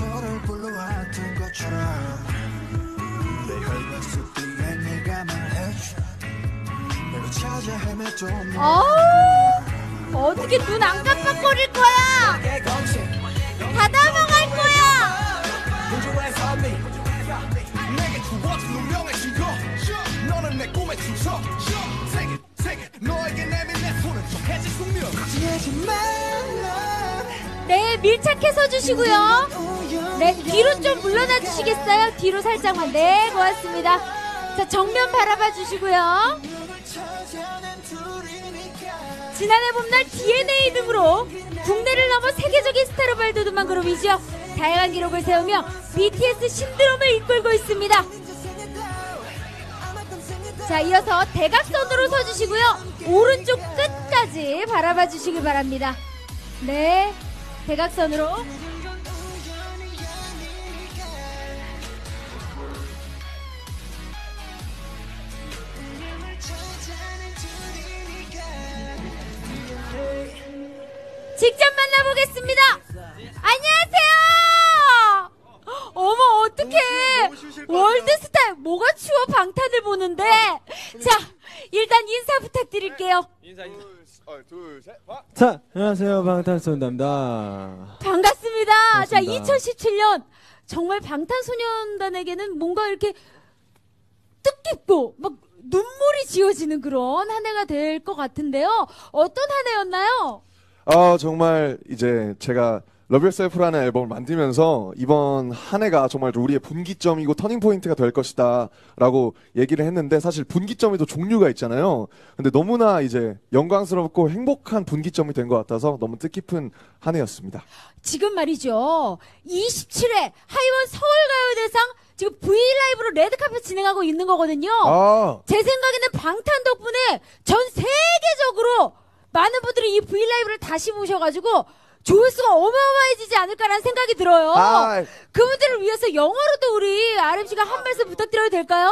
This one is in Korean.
서로를 불러왔던 것처럼 내 혈관 말해줘. 내가 찾아 어우, 어떻게 눈 안 깜빡거릴 거야? 다 담아갈 거야! 우주에서 네 내게 주어진 운명의 증거 너는 내 꿈의 주석 세계 세계. 너에게 내민 내 손은 정해진 숙명. 지하지 말라 네, 밀착해서 주시고요. 네, 뒤로 좀 물러나 주시겠어요? 뒤로 살짝만. 네, 고맙습니다. 자, 정면 바라봐 주시고요. 지난해 봄날 DNA 등으로 국내를 넘어 세계적인 스타로 발돋움한 그룹이죠. 다양한 기록을 세우며 BTS 신드롬을 이끌고 있습니다. 자, 이어서 대각선으로 서주시고요. 오른쪽 끝까지 바라봐 주시기 바랍니다. 네, 대각선으로. 직접 만나보겠습니다. 안녕하세요. 어머 어떡해. 월드스타 뭐가 추워 방탄을 보는데. 자 일단 인사 부탁드릴게요. 자, 안녕하세요. 방탄소년단입니다. 반갑습니다. 자 반갑습니다. 2017년 정말 방탄소년단에게는 뭔가 이렇게 뜻깊고 막 눈물이 지어지는 그런 한 해가 될 것 같은데요. 어떤 한 해였나요? 아 정말 이제 제가 러브 유셀프라는 앨범을 만들면서 이번 한 해가 정말 우리의 분기점이고 터닝 포인트가 될 것이다 라고 얘기를 했는데 사실 분기점에도 종류가 있잖아요. 근데 너무나 이제 영광스럽고 행복한 분기점이 된 것 같아서 너무 뜻깊은 한 해였습니다. 지금 말이죠. 27회 하이원 서울가요대상 지금 브이라이브로 레드카펫 진행하고 있는 거거든요. 아 제 생각에는 방탄 덕분에 전 세계적으로 많은 분들이 이 브이라이브를 다시 보셔가지고 조회수가 어마어마해지지 않을까라는 생각이 들어요. 아. 그분들을 위해서 영어로도 우리 RMC가 한 말씀 부탁드려도 될까요?